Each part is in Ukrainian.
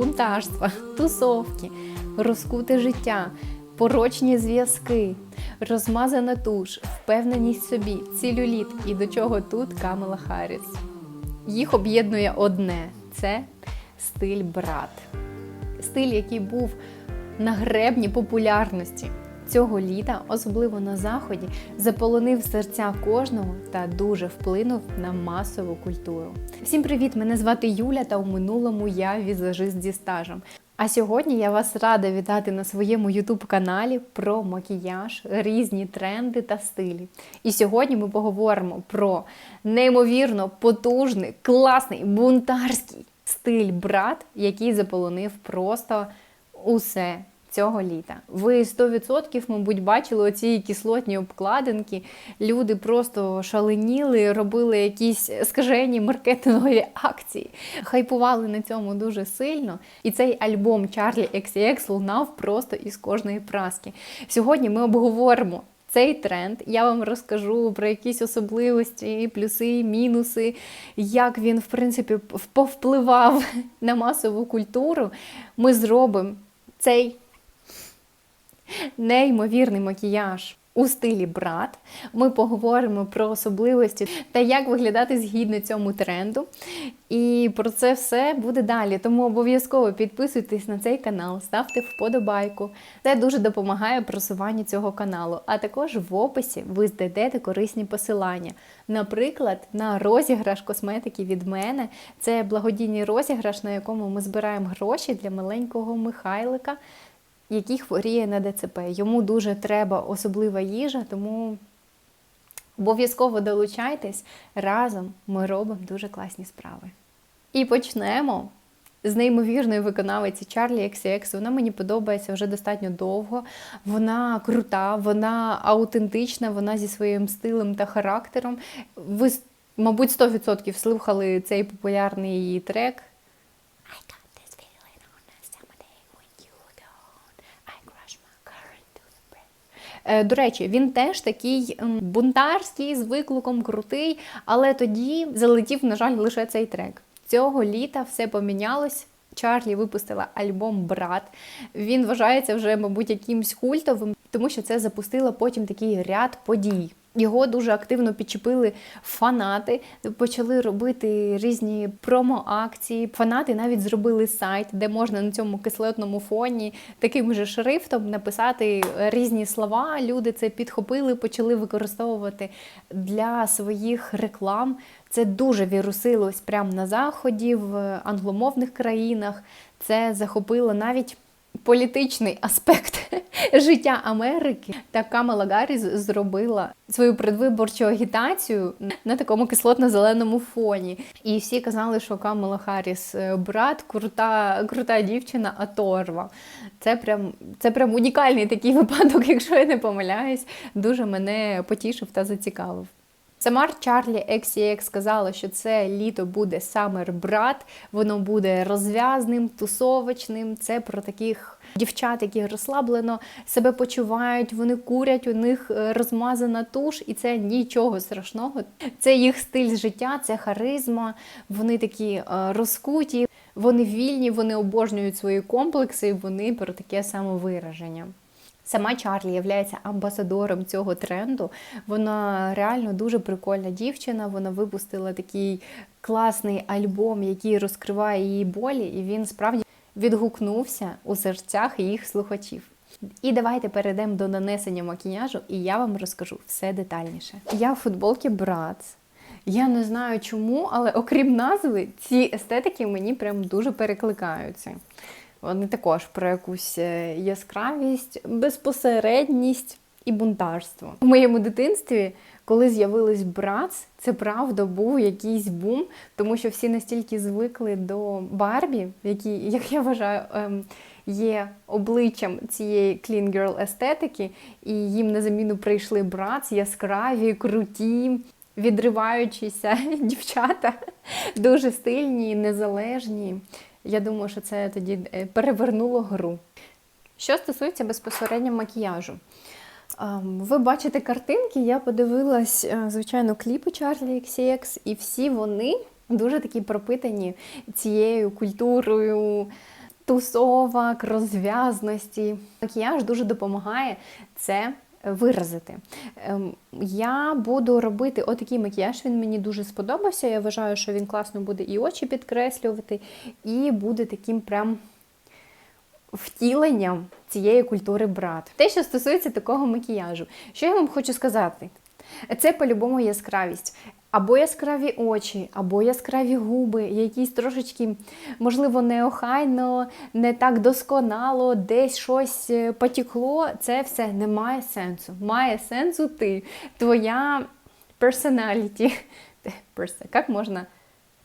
бунтарства, тусовки, розкуте життя, порочні зв'язки, розмазана туш, впевненість собі, цілюліт і до чого тут Камела Харріс. Їх об'єднує одне це стиль брат. Стиль, який був на гребні популярності. Цього літа, особливо на заході, заполонив серця кожного та дуже вплинув на масову культуру. Всім привіт! Мене звати Юля, та у минулому я візажист зі стажем. А сьогодні я вас рада вітати на своєму youtube каналі про макіяж, різні тренди та стилі. І сьогодні ми поговоримо про неймовірно потужний, класний, бунтарський стиль брат, який заполонив просто усе цього літа. Ви 100%, мабуть, бачили оці кислотні обкладинки. Люди просто шаленіли, робили якісь скажені маркетингові акції, хайпували на цьому дуже сильно. І цей альбом Charlie XCX лунав просто із кожної праски. Сьогодні ми обговоримо. Цей тренд я вам розкажу про якісь особливості, плюси, мінуси, як він, в принципі, повпливав на масову культуру. Ми зробимо цей неймовірний макіяж у стилі брат. Ми поговоримо про особливості та як виглядати згідно цьому тренду. І про це все буде далі. Тому обов'язково підписуйтесь на цей канал, ставте вподобайку. Це дуже допомагає просуванню цього каналу. А також в описі ви знайдете корисні посилання. Наприклад, на розіграш косметики від мене. Це благодійний розіграш, на якому ми збираємо гроші для маленького Михайлика який хворіє на ДЦП. Йому дуже треба особлива їжа, тому обов'язково долучайтесь. Разом ми робимо дуже класні справи. І почнемо з неймовірної виконавиці Чарлі XCX. Вона мені подобається вже достатньо довго. Вона крута, вона аутентична, вона зі своїм стилем та характером. Ви, мабуть, 100% слухали цей популярний її трек. До речі, він теж такий бунтарський, з викликом крутий, але тоді залетів, на жаль, лише цей трек. Цього літа все помінялось. Чарлі випустила альбом Брат. Він вважається вже, мабуть, якимсь культовим, тому що це запустило потім такий ряд подій. Його дуже активно підчепили фанати, почали робити різні промо-акції. Фанати навіть зробили сайт, де можна на цьому кислотному фоні таким же шрифтом написати різні слова. Люди це підхопили, почали використовувати для своїх реклам. Це дуже вірусилось прямо на заході, в англомовних країнах. Це захопило навіть політичний аспект життя Америки. Та Камала Гарріс зробила свою предвиборчу агітацію на такому кислотно-зеленому фоні. І всі казали, що Камала Харріс е, брат, крута, крута дівчина, оторва. Це прям, це прям унікальний такий випадок, якщо я не помиляюсь, дуже мене потішив та зацікавив. Сама Чарлі XCX сказала, що це літо буде самер брат, воно буде розв'язним, тусовочним. Це про таких дівчат, які розслаблено себе почувають, вони курять, у них е, розмазана туш, і це нічого страшного. Це їх стиль життя, це харизма, вони такі е, розкуті, вони вільні, вони обожнюють свої комплекси, вони про таке самовираження. Сама Чарлі є амбасадором цього тренду. Вона реально дуже прикольна дівчина. Вона випустила такий класний альбом, який розкриває її болі, і він справді відгукнувся у серцях їх слухачів. І давайте перейдемо до нанесення макіяжу, і я вам розкажу все детальніше. Я в футболці Bratz. Я не знаю чому, але окрім назви, ці естетики мені прям дуже перекликаються. Вони також про якусь е, яскравість, безпосередність і бунтарство. У моєму дитинстві, коли з'явились брац, це правда був якийсь бум, тому що всі настільки звикли до Барбі, які, як я вважаю, ем, є обличчям цієї clean girl естетики, і їм на заміну прийшли брац, яскраві, круті. Відриваючися дівчата, дуже стильні, незалежні. Я думаю, що це тоді е, перевернуло гру. Що стосується безпосередньо макіяжу, ви бачите картинки, я подивилась, е, звичайно, кліпи Чарлі XCX, і всі вони дуже такі пропитані цією культурою тусовок, розв'язності. Макіяж дуже допомагає це виразити. Ем, Я буду робити отакий макіяж, він мені дуже сподобався. Я вважаю, що він класно буде і очі підкреслювати, і буде таким прям втіленням цієї культури брат. Те, що стосується такого макіяжу, що я вам хочу сказати? Це по-любому яскравість. Або яскраві очі, або яскраві губи, якісь трошечки, можливо, неохайно, не так досконало, десь щось е, потекло. Це все не має сенсу. Має сенсу ти, твоя. Перса- Як можна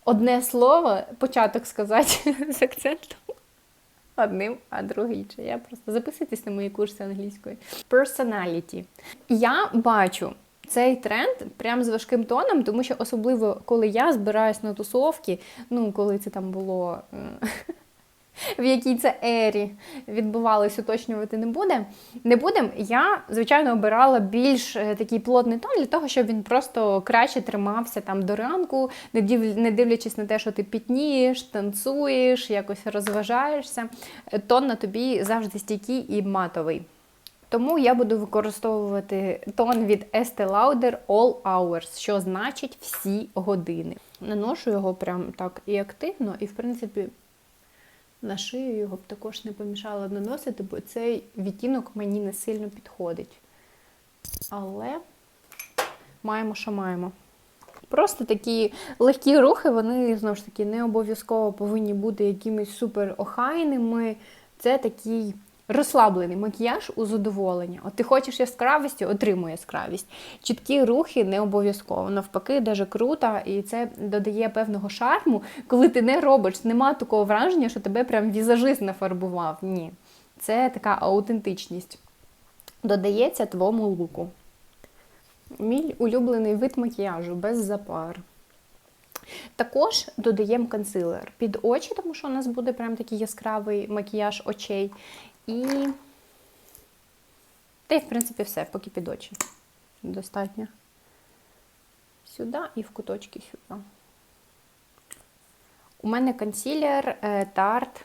одне слово, початок сказати з акцентом? Одним, а другий чи я просто записуйтесь на мої курси англійської. Personality. Я бачу цей тренд прям з важким тоном, тому що особливо коли я збираюсь на тусовки, ну коли це там було. е, В якій це ері відбувалось, уточнювати не буде. Не будемо. Я, звичайно, обирала більш е, такий плотний тон для того, щоб він просто краще тримався там до ранку, не дивлячись на те, що ти пітнієш, танцюєш, якось розважаєшся. Е, Тон на тобі завжди стійкий і матовий. Тому я буду використовувати тон від Estee Lauder All Hours, що значить всі години. Наношу його прям так і активно, і в принципі на шию його б також не помішало наносити, бо цей відтінок мені не сильно підходить. Але маємо, що маємо. Просто такі легкі рухи, вони знову ж таки не обов'язково повинні бути якимись супер охайними. Це такий розслаблений макіяж у задоволення. От ти хочеш яскравості, отримуй яскравість. Чіткі рухи не обов'язково. Навпаки, дуже круто, і це додає певного шарму, коли ти не робиш, нема такого враження, що тебе прям візажист нафарбував. Ні. Це така аутентичність. Додається твоєму луку. Мій улюблений вид макіяжу без запар. Також додаємо консилер під очі, тому що у нас буде прям такий яскравий макіяж очей. І. Та й, в принципі, все, поки під очі. Достатньо. Сюди і в куточки сюди. У мене консилер е, Tarte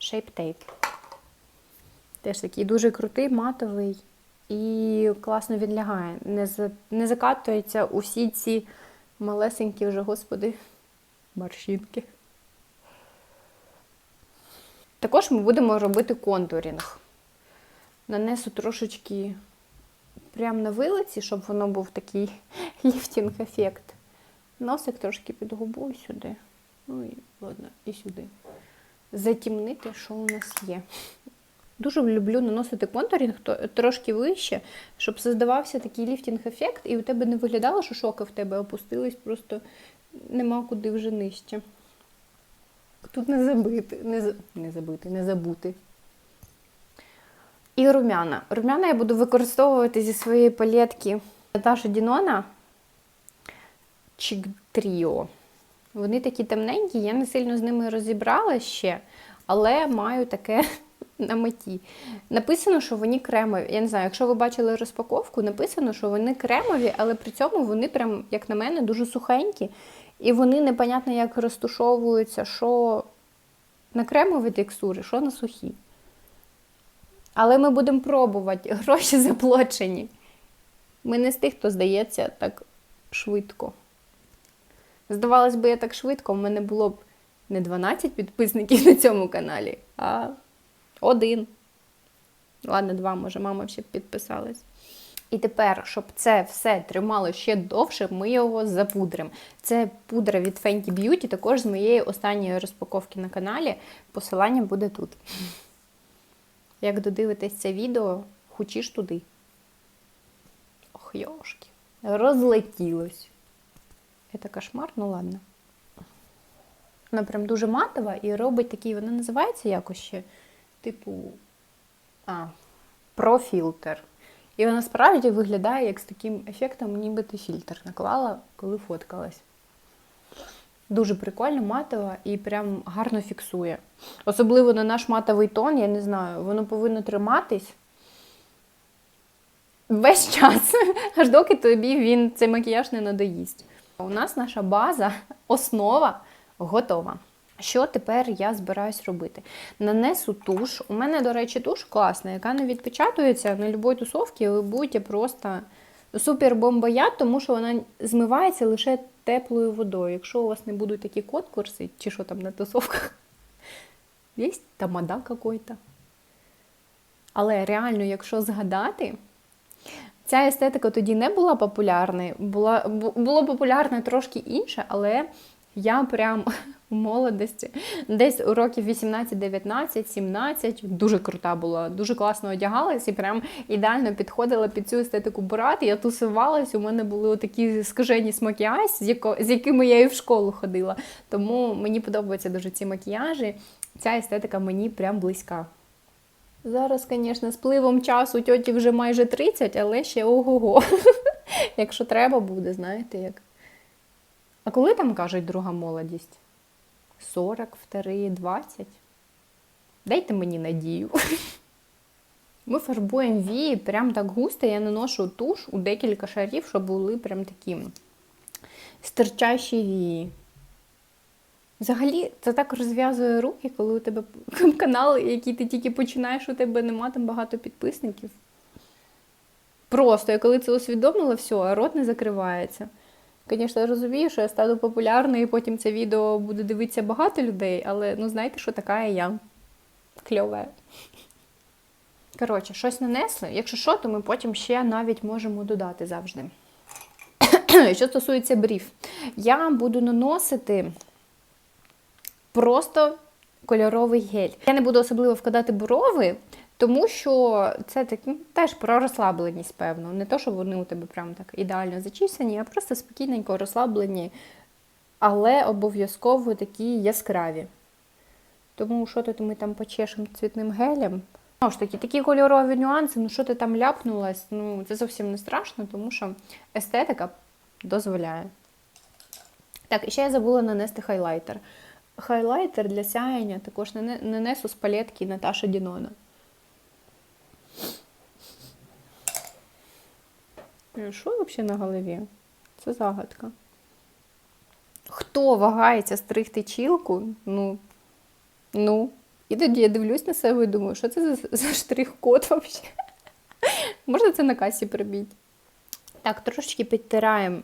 Shape Tape. Теж такий дуже крутий, матовий і класно відлягає. Не, за, не закатується у всі ці малесенькі вже, господи, морщинки. Також ми будемо робити контурінг. Нанесу трошечки прямо на вилиці, щоб воно був такий ліфтінг-ефект. Носик трошки під губу і сюди. Ну і ладно, і сюди. Затімнити, що у нас є. Дуже люблю наносити контурінг трошки вище, щоб создавався такий ліфтінг-ефект, і у тебе не виглядало, що шоки в тебе опустились, просто нема куди вже нижче. Тут не забити, не, не забити, не забути. І румяна. Румяна я буду використовувати зі своєї палетки Наташа Дінона Чик Тріо. Вони такі темненькі, я не сильно з ними розібрала ще, але маю таке на меті. Написано, що вони кремові. Я не знаю, якщо ви бачили розпаковку, написано, що вони кремові, але при цьому вони, прям, як на мене, дуже сухенькі. І вони непонятно як розтушовуються, що на кремові текстури, що на сухі. Але ми будемо пробувати. Гроші заплачені. Ми не з тих, хто здається так швидко. Здавалось би, я так швидко, в мене було б не 12 підписників на цьому каналі, а один. Ладно, два, може, мама ще підписалась. І тепер, щоб це все тримало ще довше, ми його запудримо. Це пудра від Fenty Beauty, також з моєї останньої розпаковки на каналі. Посилання буде тут. Як додивитесь це відео, хочеш туди. Ох, йошки. Розлетілось. Це кошмар, ну ладно. Вона прям дуже матова і робить такий, вона називається якось ще, типу, а, профільтр. І вона справді виглядає як з таким ефектом, ніби ти фільтр наклала, коли фоткалась. Дуже прикольно, матова і прям гарно фіксує. Особливо на наш матовий тон, я не знаю, воно повинно триматись весь час, аж доки тобі він цей макіяж не надоїсть. У нас наша база, основа готова. Що тепер я збираюсь робити? Нанесу туш. У мене, до речі, туш класна, яка не відпечатується на будь-якій тусовці, ви будете просто супер бомбояд, тому що вона змивається лише теплою водою. Якщо у вас не будуть такі конкурси, чи що там на тусовках, є тамада какой-то. Але реально, якщо згадати, ця естетика тоді не була популярною, була, було популярне трошки інше, але я прям у молодості, десь у років 18, 19, 17, дуже крута була, дуже класно одягалась і прям ідеально підходила під цю естетику брат. Я тусувалась, у мене були такі скажені макіяж, з, якими я і в школу ходила. Тому мені подобаються дуже ці макіяжі. Ця естетика мені прям близька. Зараз, звісно, з пливом часу тьоті вже майже 30, але ще ого-го. Якщо треба буде, знаєте як. А коли там кажуть друга молодість? 40, втори, 20? Дайте мені надію. Ми фарбуємо вії прям так густо, я наношу туш у декілька шарів, щоб були прям такі стирчащі вії. Взагалі, це так розв'язує руки, коли у тебе канал, який ти тільки починаєш, у тебе нема там багато підписників. Просто я коли це усвідомила, все, рот не закривається. Звісно, я розумію, що я стану популярною, і потім це відео буде дивитися багато людей, але ну знаєте, що така я кльова. Коротше, щось нанесли. Якщо що, то ми потім ще навіть можемо додати завжди. Що стосується брів, я буду наносити просто кольоровий гель. Я не буду особливо вкладати брови, тому що це так, ну, теж про розслабленість, певно. Не то, що вони у тебе прям так ідеально зачісані, а просто спокійненько розслаблені, але обов'язково такі яскраві. Тому що тут ми там почешемо цвітним гелем. Знову ж таки, такі кольорові нюанси, ну що ти там ляпнулась, ну це зовсім не страшно, тому що естетика дозволяє. Так, ще я забула нанести хайлайтер. Хайлайтер для сяєння також нане- нанесу з палетки Наташа Дінона. Що взагалі на голові? Це загадка. Хто вагається стригти чілку? Ну, ну. І тоді я дивлюсь на себе і думаю, що це за, за штрих-код взагалі? Можна це на касі прибити? Так, трошечки підтираємо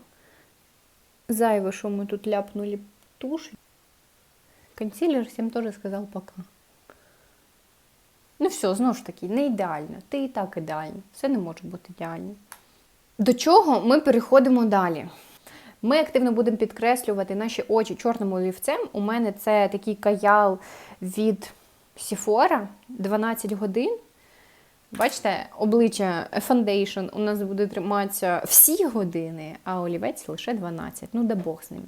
зайве, що ми тут ляпнули тушь. Консилер всім теж сказав пока. Ну все, знову ж таки, не ідеально. Ти і так ідеальний. Все не може бути ідеально. До чого ми переходимо далі? Ми активно будемо підкреслювати наші очі чорним олівцем. У мене це такий каял від Sephora 12 годин. Бачите, обличчя Foundation у нас буде триматися всі години, а олівець лише 12. Ну, да Бог з ним.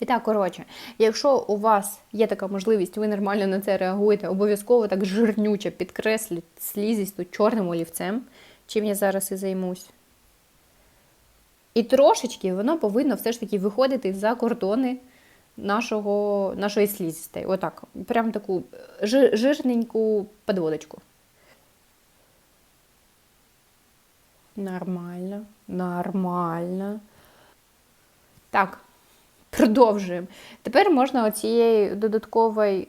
І так, коротше, якщо у вас є така можливість, ви нормально на це реагуєте, обов'язково так жирнюче підкресліть слізісту чорним олівцем, чим я зараз і займусь. І трошечки воно повинно все ж таки виходити за кордони нашого, нашої слізістої. Отак. Прям таку жирненьку подводочку. Нормально, нормально. Так, продовжуємо. Тепер можна оцією додатковою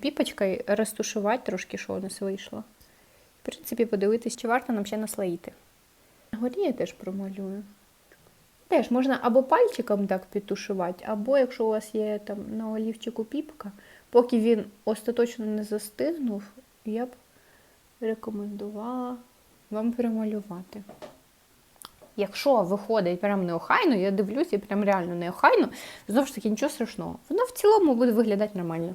піпочкою розтушувати трошки, що у нас вийшло. В принципі, подивитись, чи варто нам ще наслоїти. Горі я теж промалюю. Теж можна або пальчиком так підтушувати, або якщо у вас є там на олівчику піпка, поки він остаточно не застигнув, я б рекомендувала вам перемалювати. Якщо виходить прям неохайно, я дивлюся, прям реально неохайно, знову ж таки нічого страшного. Воно в цілому буде виглядати нормально.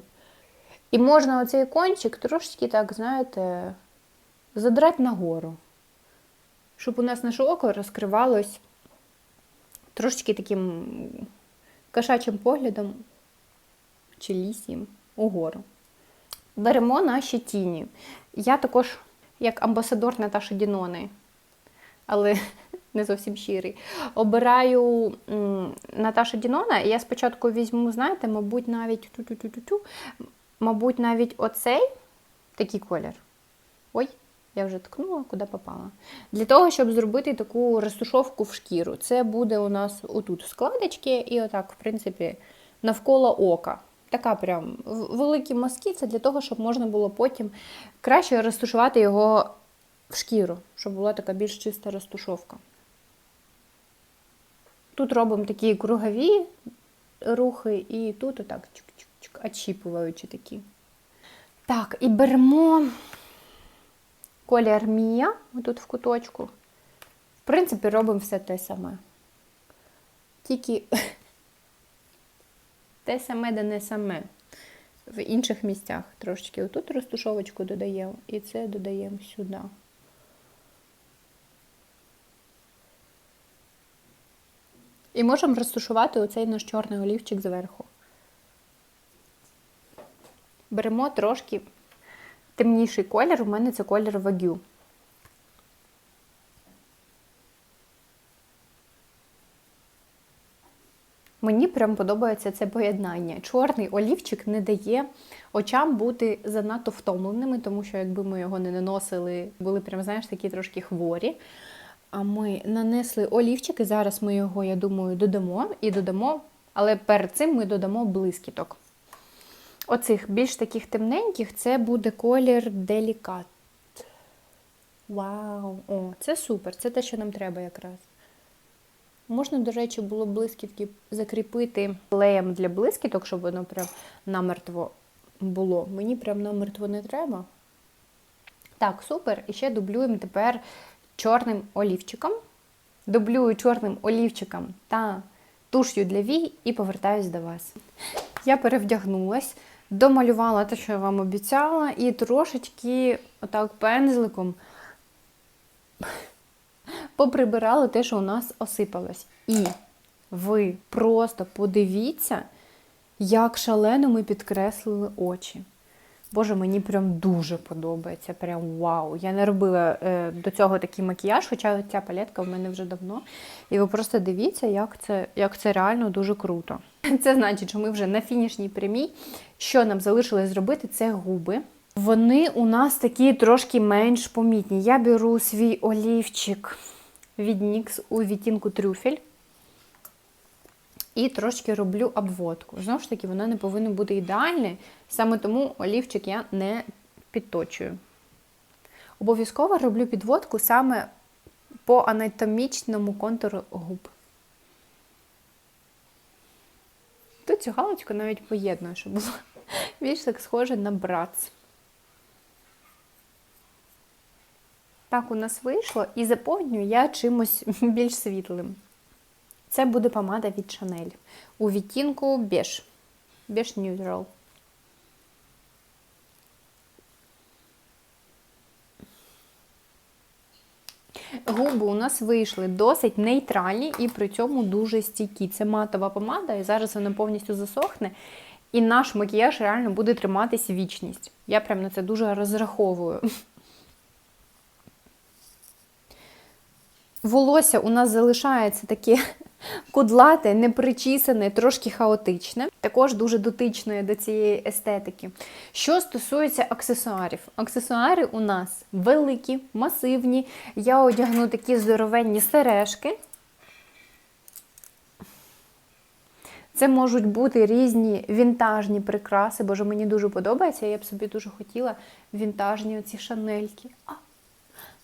І можна оцей кончик трошечки так, знаєте, задрати нагору, щоб у нас наше око розкривалось трошечки таким кошачим поглядом чи лісім угору. Беремо наші тіні. Я також, як амбасадор Наташі Дінони, але не зовсім щирий, обираю м, Наташу Дінона, і я спочатку візьму, знаєте, мабуть, навіть ту-ту-ту-ту-ту, мабуть, навіть оцей такий колір. Ой, я вже ткнула, куди попала. Для того, щоб зробити таку розтушовку в шкіру. Це буде у нас отут складочки, і отак, в принципі, навколо ока. така прям великі мазки, це для того, щоб можна було потім краще розташувати його в шкіру, щоб була така більш чиста розтушовка. Тут робимо такі кругові рухи, і тут отак чик-чик-чик, очіпуючи такі. Так, і беремо колір Мія, тут в куточку. В принципі, робимо все те саме. Тільки те саме, де не саме. В інших місцях трошечки. Отут розтушовочку додаємо, і це додаємо сюди. І можемо розташувати оцей наш чорний олівчик зверху. Беремо трошки темніший колір, у мене це колір вагю. Мені прям подобається це поєднання. Чорний олівчик не дає очам бути занадто втомленими, тому що якби ми його не наносили, були прям, знаєш, такі трошки хворі. А ми нанесли олівчик, і зараз ми його, я думаю, додамо і додамо, але перед цим ми додамо блискіток. Оцих більш таких темненьких це буде колір делікат. Вау! О, це супер! Це те, що нам треба якраз. Можна, до речі, було блискітки закріпити клеєм для блискіток, щоб воно прям намертво було. Мені прям намертво не треба. Так, супер. І ще дублюємо тепер чорним олівчиком. Дублюю чорним олівчиком та туш'ю для вій і повертаюсь до вас. Я перевдягнулась, домалювала те, що я вам обіцяла, і трошечки отак пензликом поприбирала те, що у нас осипалось. І ви просто подивіться, як шалено ми підкреслили очі. Боже, мені прям дуже подобається. Прям вау. Я не робила е, до цього такий макіяж, хоча ця палетка в мене вже давно. І ви просто дивіться, як це, як це реально дуже круто. Це значить, що ми вже на фінішній прямій. Що нам залишилось зробити, це губи. Вони у нас такі трошки менш помітні. Я беру свій олівчик від NYX у відтінку трюфель. І трошки роблю обводку. Знову ж таки, вона не повинна бути ідеальною, саме тому олівчик я не підточую. Обов'язково роблю підводку саме по анатомічному контуру губ. Тут цю галочку навіть поєдную, щоб було більш так схоже на братс. Так у нас вийшло, і заповнюю я чимось більш світлим. Це буде помада від Chanel у відтінку Beige. Beige Neutral. Губи у нас вийшли досить нейтральні і при цьому дуже стійкі. Це матова помада, і зараз вона повністю засохне. І наш макіяж реально буде триматись вічність. Я прям на це дуже розраховую. Волосся у нас залишається таке кудлате, непричісане, трошки хаотичне. Також дуже дотичне до цієї естетики. Що стосується аксесуарів, аксесуари у нас великі, масивні. Я одягну такі здоровенні сережки. Це можуть бути різні вінтажні прикраси, боже, мені дуже подобається. Я б собі дуже хотіла вінтажні оці шанельки. А,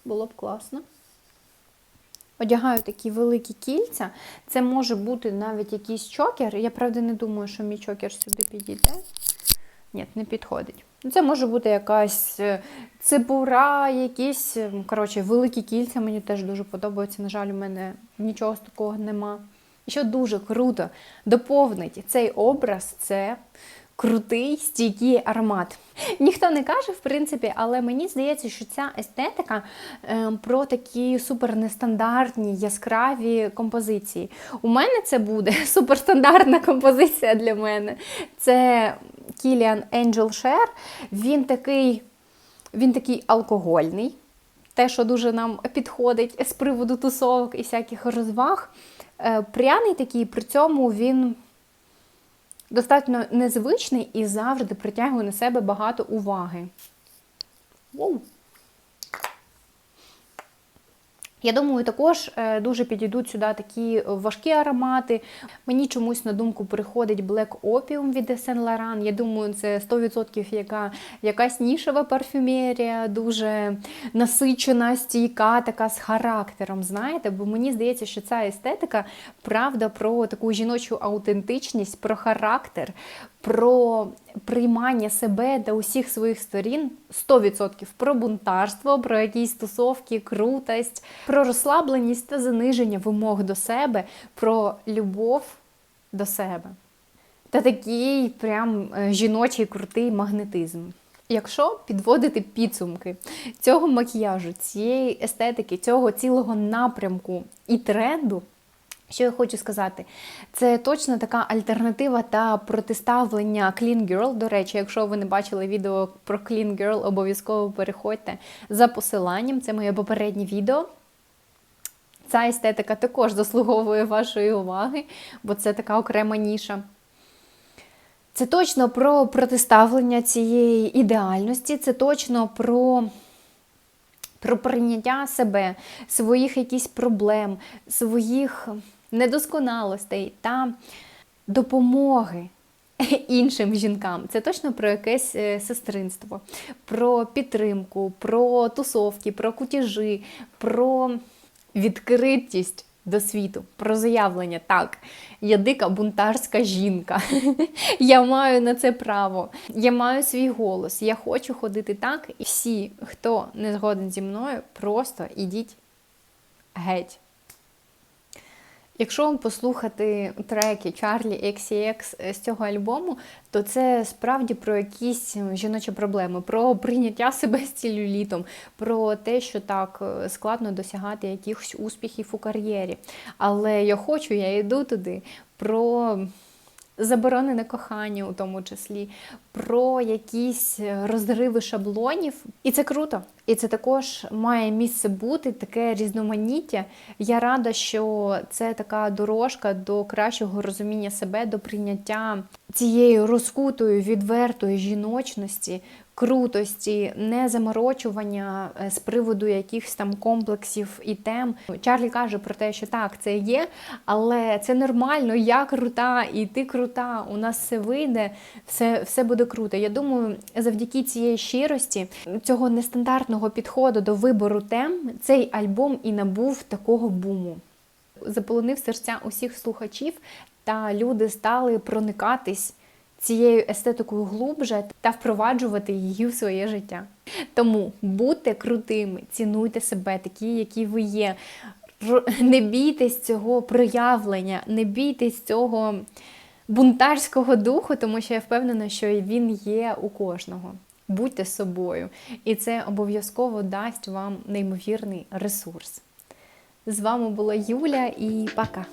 було б класно. Одягаю такі великі кільця. Це може бути навіть якийсь чокер. Я правда не думаю, що мій чокер сюди підійде. Ні, не підходить. Ну, Це може бути якась е, цибура, якісь, е, коротше, великі кільця. Мені теж дуже подобаються. На жаль, у мене нічого з такого нема. І що дуже круто доповнить цей образ, це крутий стійкий аромат. Ніхто не каже, в принципі, але мені здається, що ця естетика е, про такі супер нестандартні яскраві композиції. У мене це буде суперстандартна композиція для мене. Це Kilian Angel Share. Він такий, він такий алкогольний. Те, що дуже нам підходить з приводу тусовок і всяких розваг. Е, Пряний такий, при цьому він достатньо незвичний і завжди притягує на себе багато уваги. Воу. Я думаю, також е, дуже підійдуть сюди такі важкі аромати. Мені чомусь на думку приходить Black Opium від Saint Laurent. Я думаю, це 100% яка, якась нішева парфюмерія, дуже насичена, стійка, така з характером. Знаєте, бо мені здається, що ця естетика правда про таку жіночу аутентичність, про характер, про приймання себе та усіх своїх сторін 100%, про бунтарство, про якісь стосовки, крутость, про розслабленість та заниження вимог до себе, про любов до себе. Та такий прям е, жіночий крутий магнетизм. Якщо підводити підсумки цього макіяжу, цієї естетики, цього цілого напрямку і тренду, що я хочу сказати, це точно така альтернатива та протиставлення Clean Girl. До речі, якщо ви не бачили відео про Clean Girl, обов'язково переходьте за посиланням. Це моє попереднє відео. Ця естетика також заслуговує вашої уваги, бо це така окрема ніша. Це точно про протиставлення цієї ідеальності, це точно про про прийняття себе, своїх якісь проблем, своїх недосконалостей та допомоги іншим жінкам. Це точно про якесь е, сестринство, про підтримку, про тусовки, про кутіжі, про відкритість. До світу, про заявлення. Так, я дика бунтарська жінка. я маю на це право. Я маю свій голос. Я хочу ходити так. І всі, хто не згоден зі мною, просто ідіть геть. Якщо послухати треки Чарлі XCX з цього альбому, то це справді про якісь жіночі проблеми, про прийняття себе з целюлітом, про те, що так складно досягати якихось успіхів у кар'єрі. Але я хочу, я йду туди. про заборонене кохання, у тому числі, про якісь розриви шаблонів. І це круто. І це також має місце бути, таке різноманіття. Я рада, що це така дорожка до кращого розуміння себе, до прийняття цієї розкутої, відвертої жіночності, крутості, не заморочування е, з приводу якихось там комплексів і тем. Чарлі каже про те, що так, це є, але це нормально, я крута, і ти крута, у нас все вийде, все, все буде круто. Я думаю, завдяки цієї щирості, цього нестандартного підходу до вибору тем, цей альбом і набув такого буму. Заполонив серця усіх слухачів, та люди стали проникатись цією естетикою глубже та впроваджувати її в своє життя. Тому будьте крутими, цінуйте себе, такі, які ви є. Не бійтесь цього проявлення, не бійтесь цього бунтарського духу, тому що я впевнена, що він є у кожного. Будьте собою, і це обов'язково дасть вам неймовірний ресурс. З вами була Юля і пока!